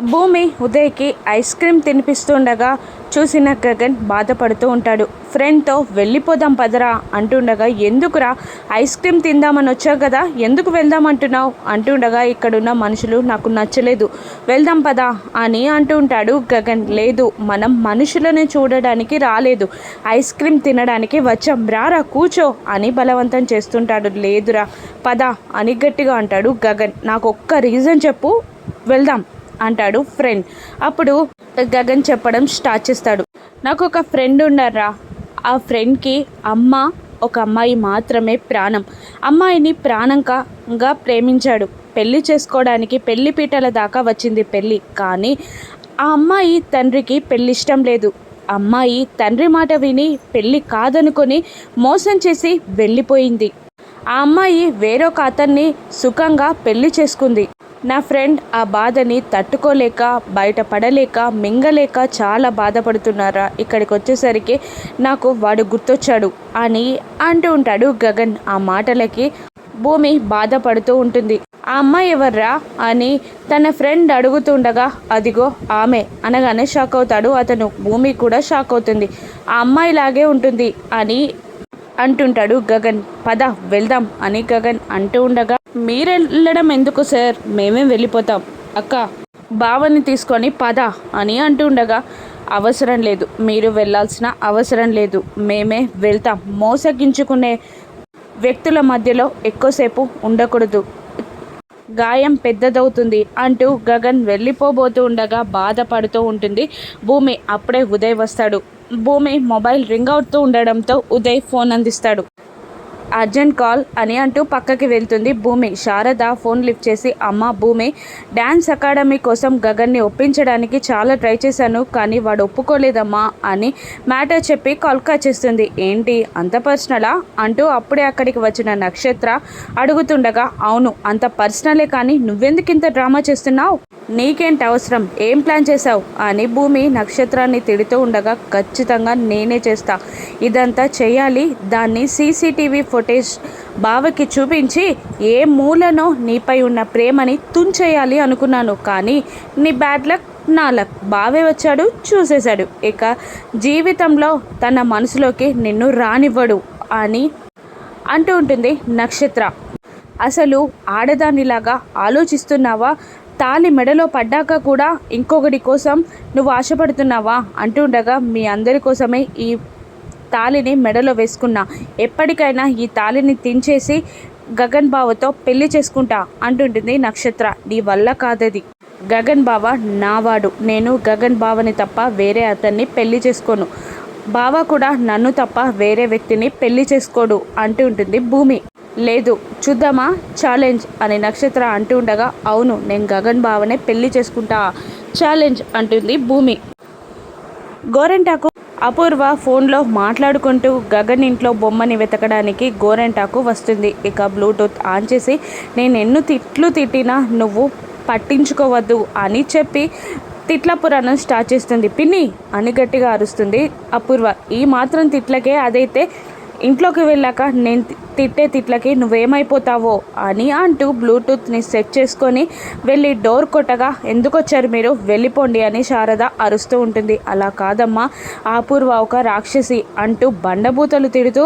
భూమి ఉదయ్కి ice cream తినిపిస్తుండగా చూసిన గగన్ బాధపడుతూ ఉంటాడు. ఫ్రెండ్తో వెళ్ళిపోదాం పదరా అంటుండగా ఎందుకురా? ఐస్ క్రీమ్ తిందామని వచ్చావు కదా ఎందుకు వెళ్దాం అంటున్నావు అంటుండగా ఇక్కడున్న మనుషులు నాకు నచ్చలేదు. వెళ్దాం పదా అని అంటూ ఉంటాడు గగన్. లేదు మనం మనుషులను చూడడానికి రాలేదు. ఐస్ క్రీమ్ తినడానికి వచ్చాం. రారా కూర్చో అని బలవంతం చేస్తుంటాడు. లేదురా పదా అని గట్టిగా అంటాడు గగన్. నాకు ఒక్క రీజన్ చెప్పు వెళ్దాం. అంటాడు ఫ్రెండ్. అప్పుడు గగన్ చెప్పడం స్టార్ట్ చేస్తాడు. నాకు ఒక ఫ్రెండ్ ఉన్నారా ఆ ఫ్రెండ్కి అమ్మ ఒక అమ్మాయి మాత్రమే ప్రాణం. అమ్మాయిని ప్రాణంగా ప్రేమించాడు. పెళ్ళి చేసుకోవడానికి పెళ్ళి పీటల దాకా వచ్చింది పెళ్ళి కానీ ఆ అమ్మాయి తండ్రికి పెళ్ళి ఇష్టం లేదు. అమ్మాయి తండ్రి మాట విని పెళ్ళి కాదనుకొని మోసం చేసి వెళ్ళిపోయింది. ఆ అమ్మాయి వేరొక అతన్ని సుఖంగా పెళ్ళి చేసుకుంది. నా ఫ్రెండ్ ఆ బాధని తట్టుకోలేక బయటపడలేక మింగలేక చాలా బాధపడుతున్నారా? ఇక్కడికి వచ్చేసరికి నాకు వాడు గుర్తొచ్చాడు అని అంటూ ఉంటాడు గగన్. ఆ మాటలకి భూమి బాధపడుతూ ఉంటుంది. ఆ అమ్మాయి ఎవర్రా? అని తన ఫ్రెండ్ అడుగుతుండగా అదిగో ఆమె. అనగానే షాక్ అవుతాడు. అతను భూమి కూడా షాక్ అవుతుంది. ఆ అమ్మాయిలాగే ఉంటుంది అని అంటుంటాడు గగన్. పద వెళ్దాం అని గగన్ అంటూ ఉండగా మీరు వెళ్ళడం ఎందుకు సార్? మేమే వెళ్ళిపోతాం. అక్క బావని తీసుకొని పద అని అంటూ ఉండగా అవసరం లేదు. మీరు వెళ్ళాల్సిన అవసరం లేదు. మేమే వెళ్తాం. మోసగించుకునే వ్యక్తుల మధ్యలో ఎక్కువసేపు ఉండకూడదు. గాయం పెద్దదవుతుంది అంటూ గగన్ వెళ్ళిపోబోతూ ఉండగా బాధపడుతూ ఉంటుంది. భూమి అప్పుడే ఉదయ్ వస్తాడు. భూమి మొబైల్ రింగ్ అవుతూ ఉండడంతో ఉదయ్ ఫోన్ అందిస్తాడు. అర్జెంట్ కాల్ అని అంటూ పక్కకి వెళ్తుంది భూమి. శారద ఫోన్ లిఫ్ట్ చేసి అమ్మ భూమి డ్యాన్స్ అకాడమీ కోసం గగన్ని ఒప్పించడానికి చాలా ట్రై చేశాను కానీ వాడు ఒప్పుకోలేదమ్మా అని మ్యాటర్ చెప్పి కాల్ చేస్తుంది. ఏంటి అంత పర్సనలా? అంటూ అప్పుడే అక్కడికి వచ్చిన నక్షత్ర అడుగుతుండగా అవును అంత పర్సనలే కానీ నువ్వెందుకు ఇంత డ్రామా చేస్తున్నావు? నీకేంటి అవసరం? ఏం ప్లాన్ చేశావు? అని భూమి నక్షత్రాన్ని తిడుతూ ఉండగా ఖచ్చితంగా నేనే చేస్తా. ఇదంతా చేయాలి. దాన్ని సీసీటీవీ ఫుటేజ్ బావకి చూపించి ఏ మూలనో నీపై ఉన్న ప్రేమని తుంచేయాలి అనుకున్నాను. కానీ నీ బ్యాడ్ లక్ నా లక్ బావే వచ్చాడు చూసేశాడు. ఇక జీవితంలో తన మనసులోకి నిన్ను రానివ్వడు అని అంటూ ఉంటుంది నక్షత్ర. అసలు ఆడదానిలాగా ఆలోచిస్తున్నావా? తాలి మెడలో పడ్డాక కూడా ఇంకొకటి కోసం నువ్వు ఆశపడుతున్నావా? అంటుండగా మీ అందరి కోసమే ఈ తాలిని మెడలో వేసుకున్నా. ఎప్పటికైనా ఈ తాలిని తించేసి గగన్ బావతో పెళ్ళి చేసుకుంటా అంటుంటుంది నక్షత్ర. నీ వల్ల కాదది. గగన్ బావ నావాడు. నేను గగన్ బావని తప్ప వేరే అతన్ని పెళ్ళి చేసుకోను. బావ కూడా నన్ను తప్ప వేరే వ్యక్తిని పెళ్ళి చేసుకోడు అంటూ ఉంటుంది భూమి. లేదు చూద్దామా? ఛాలెంజ్ అని నక్షత్ర అంటూ ఉండగా అవును నేను గగన్ బావనే పెళ్ళి చేసుకుంటా ఛాలెంజ్ అంటుంది భూమి. గోరెంటాకు అపూర్వ ఫోన్లో మాట్లాడుకుంటూ గగన్ ఇంట్లో బొమ్మని వెతకడానికి గోరెంటాకు వస్తుంది. ఇక బ్లూటూత్ ఆన్ చేసి నేను ఎన్ను తిట్లు తిట్టినా నువ్వు పట్టించుకోవద్దు అని చెప్పి తిట్ల పురాణం స్టార్ట్ చేస్తుంది. పిన్ని అని గట్టిగా అరుస్తుంది అపూర్వ. ఈ మాత్రం తిట్లకే అదైతే ఇంట్లోకి వెళ్ళాక నేను తిట్టే తిట్లకి నువ్వేమైపోతావో అని అంటూ బ్లూటూత్ని సెట్ చేసుకొని వెళ్ళి డోర్ కొట్టగా ఎందుకు వచ్చారు మీరు? వెళ్ళిపోండి అని శారద అరుస్తూ ఉంటుంది. అలా కాదమ్మా ఆపూర్వ ఒక రాక్షసి అంటూ బండబూతలు తిడుతూ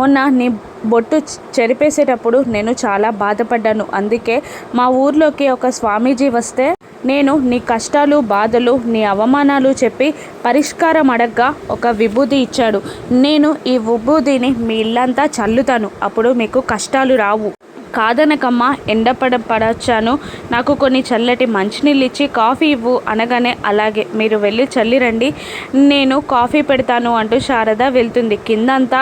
మొన్న నీ బొట్టు చెరిపేసేటప్పుడు నేను చాలా బాధపడ్డాను. అందుకే మా ఊర్లోకి ఒక స్వామీజీ వస్తే నేను నీ కష్టాలు బాధలు నీ అవమానాలు చెప్పి పరిష్కారం అడగ్గా ఒక విభూది ఇచ్చాడు. నేను ఈ విభూదిని మీ ఇల్లంతా చల్లుతాను. అప్పుడు మీకు కష్టాలు రావు. కాదనకమ్మా ఎండపడ పడచ్చాను. నాకు కొన్ని చల్లటి మంచినీళ్ళు ఇచ్చి కాఫీ ఇవ్వు అనగానే అలాగే మీరు వెళ్ళి చల్లిరండి. నేను కాఫీ పెడతాను అంటూ శారద వెళ్తుంది. కిందంతా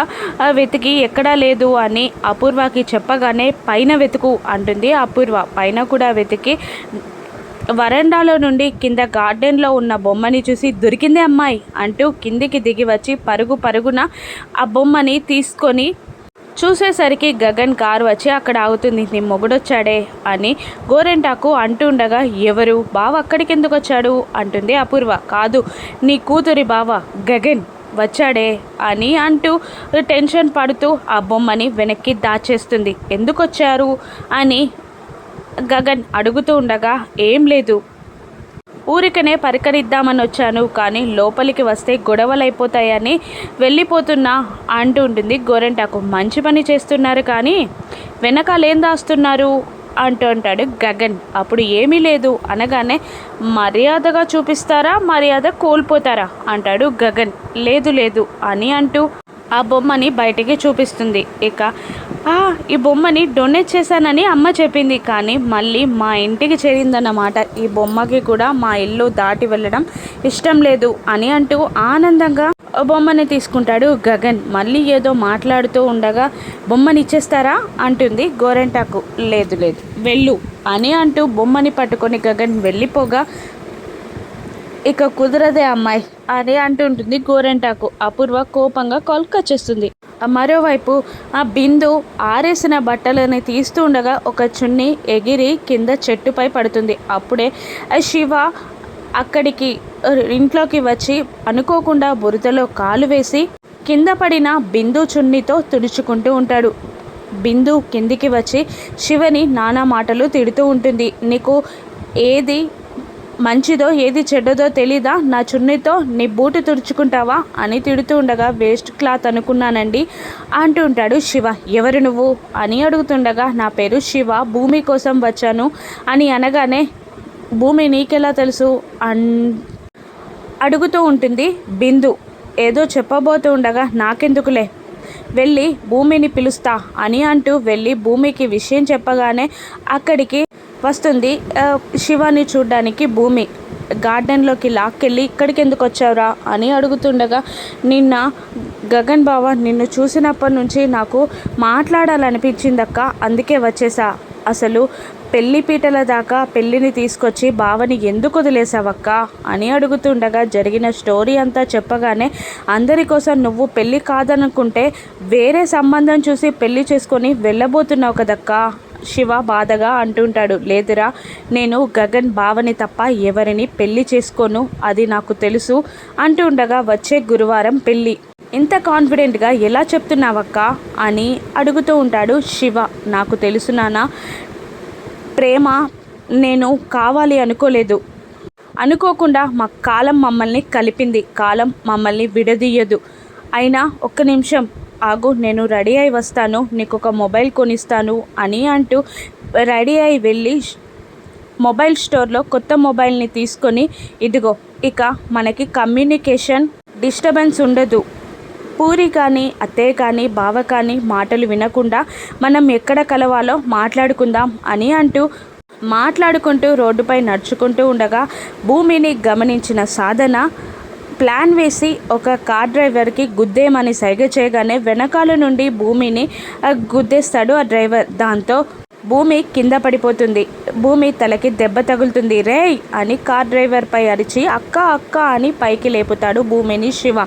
వెతికి ఎక్కడా లేదు అని అపూర్వకి చెప్పగానే పైన వెతుకు అంటుంది అపూర్వ. పైన కూడా వెతికి వరండాలో నుండి కింద గార్డెన్లో ఉన్న బొమ్మని చూసి దొరికిందే అమ్మాయి అంటూ కిందికి దిగి వచ్చి పరుగు పరుగున ఆ బొమ్మని తీసుకొని చూసేసరికి గగన్ కారు వచ్చి అక్కడ ఆగుతుంది నీ మొగుడొచ్చాడే అని గోరెంటాకు అంటుండగా ఎవరు? బావ అక్కడికి ఎందుకు వచ్చాడు? అంటుంది అపూర్వ. కాదు నీ కూతురి బావ గగన్ వచ్చాడే అని అంటూ టెన్షన్ పడుతూ ఆ బొమ్మని వెనక్కి దాచేస్తుంది. ఎందుకు వచ్చారు అని గగన్ అడుగుతూ ఉండగా ఏం లేదు. ఊరికనే పరికరిద్దామని వచ్చాను కానీ లోపలికి వస్తే గొడవలు అయిపోతాయని వెళ్ళిపోతున్నా అంటూ ఉంటుంది గోరెంటాకు మంచి పని చేస్తున్నారు కానీ వెనకాలేం దాస్తున్నారు? అంటూ అంటాడు గగన్. అప్పుడు ఏమీ లేదు. అనగానే మర్యాదగా చూపిస్తారా? మర్యాద కోల్పోతారా? అంటాడు గగన్. లేదు లేదు అని అంటూ ఆ బొమ్మని బయటికి చూపిస్తుంది. ఇక ఈ బొమ్మని డొనేట్ చేశానని అమ్మ చెప్పింది. కానీ మళ్ళీ మా ఇంటికి చేరిందన్నమాట. ఈ బొమ్మకి కూడా మా ఇల్లు దాటి వెళ్ళడం ఇష్టం లేదు అని అంటూ ఆనందంగా బొమ్మని తీసుకుంటాడు గగన్. మళ్ళీ ఏదో మాట్లాడుతూ ఉండగా బొమ్మని ఇచ్చేస్తారా? అంటుంది గోరెంటాకు. లేదు లేదు వెళ్ళు అని అంటూ బొమ్మని పట్టుకొని గగన్ వెళ్ళిపోగా ఇక కుదరదే అమ్మాయి అని అంటుంటుంది గోరెంటాకు. అపూర్వ కోపంగా కొల్కొచ్చేస్తుంది మరోవైపు ఆ బిందు ఆరేసిన బట్టలని తీస్తుండగా ఒక చున్ని ఎగిరి కింద చెట్టుపై పడుతుంది. అప్పుడే ఆ శివ అక్కడికి ఇంట్లోకి వచ్చి అనుకోకుండా బురదలో కాలు వేసి కింద పడిన బిందు చున్నితో తుడుచుకుంటూ ఉంటాడు. బిందు కిందికి వచ్చి శివని నానా మాటలు తిడుతూ ఉంటుంది. నీకు ఏది మంచిదో ఏది చెడ్డదో తెలీదా? నా చున్నీతో నీ బూటు తుడుచుకుంటావా? అని తిడుతూ ఉండగా వేస్ట్ క్లాత్ అనుకున్నానండి. అంటూ ఉంటాడు శివ. ఎవరు నువ్వు? అని అడుగుతుండగా నా పేరు శివ. భూమి కోసం వచ్చాను అని అనగానే భూమి నీకెలా తెలుసు? అన్ అడుగుతూ ఉంటుంది బిందు. ఏదో చెప్పబోతూ ఉండగా నాకెందుకులే? వెళ్ళి భూమిని పిలుస్తా అని అంటూ వెళ్ళి భూమికి విషయం చెప్పగానే అక్కడికి వస్తుంది. శివాని చూడ్డానికి భూమి గార్డెన్లోకి లాక్కెళ్ళి ఇక్కడికి ఎందుకు వచ్చావురా అని అడుగుతుండగా నిన్న గగన్ బావ నిన్ను చూసినప్పటి నుంచి నాకు మాట్లాడాలనిపించిందక్క అందుకే వచ్చేసా. అసలు పెళ్ళి పీటల దాకా పెళ్ళిని తీసుకొచ్చి బావని ఎందుకు వదిలేసావక్క అని అడుగుతుండగా జరిగిన స్టోరీ అంతా చెప్పగానే అందరి కోసం నువ్వు పెళ్ళి కాదనుకుంటే వేరే సంబంధం చూసి పెళ్ళి చేసుకొని వెళ్ళబోతున్నావు కదక్కా శివ బాధగా అంటుంటాడు లేదురా నేను గగన్ బావని తప్ప ఎవరిని పెళ్ళి చేసుకోను అది నాకు తెలుసు అంటుండగా వచ్చే గురువారం పెళ్ళి ఇంత కాన్ఫిడెంట్గా ఎలా చెప్తున్నావక్క? అని అడుగుతూ ఉంటాడు శివ. నాకు తెలుసు నాన్న ప్రేమ నేను కావాలి అనుకోలేదు. అనుకోకుండా మా కాలం మమ్మల్ని కలిపింది కాలం మమ్మల్ని విడదీయదు. అయినా ఒక్క నిమిషం ఆగు నేను రెడీ అయి వస్తాను నీకు ఒక మొబైల్ కొనిస్తాను అని అంటూ రెడీ అయి వెళ్ళి మొబైల్ స్టోర్లో కొత్త మొబైల్ని తీసుకొని ఇదిగో ఇక మనకి కమ్యూనికేషన్ డిస్టర్బెన్స్ ఉండదు. పూరి కానీ అత్తయ్య కానీ బావ కానీ మాటలు వినకుండా మనం ఎక్కడ కలవాలో మాట్లాడుకుందాం అని అంటూ మాట్లాడుకుంటూ రోడ్డుపై నడుచుకుంటూ ఉండగా భూమిని గమనించిన సాధన ప్లాన్ వేసి ఒక కార్ డ్రైవర్కి గుద్దేమని సైగ చేయగానే వెనకాల నుండి భూమిని గుద్దేస్తాడు ఆ డ్రైవర్. దాంతో భూమి కింద పడిపోతుంది. భూమి తలకి దెబ్బ తగులుతుంది. రేయ్! అని కార్ డ్రైవర్పై అరిచి అక్క అక్క అని పైకి లేపుతాడు భూమిని శివ.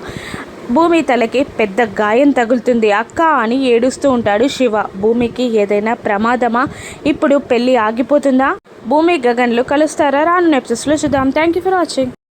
భూమి తలకి పెద్ద గాయం తగులుతుంది. అక్క అని ఏడుస్తూ ఉంటాడు శివ. భూమికి ఏదైనా ప్రమాదమా? ఇప్పుడు పెళ్ళి ఆగిపోతుందా? భూమి గగన్లు కలుస్తారా? రాను నెప్సెస్లో చూద్దాం. Thank you for watching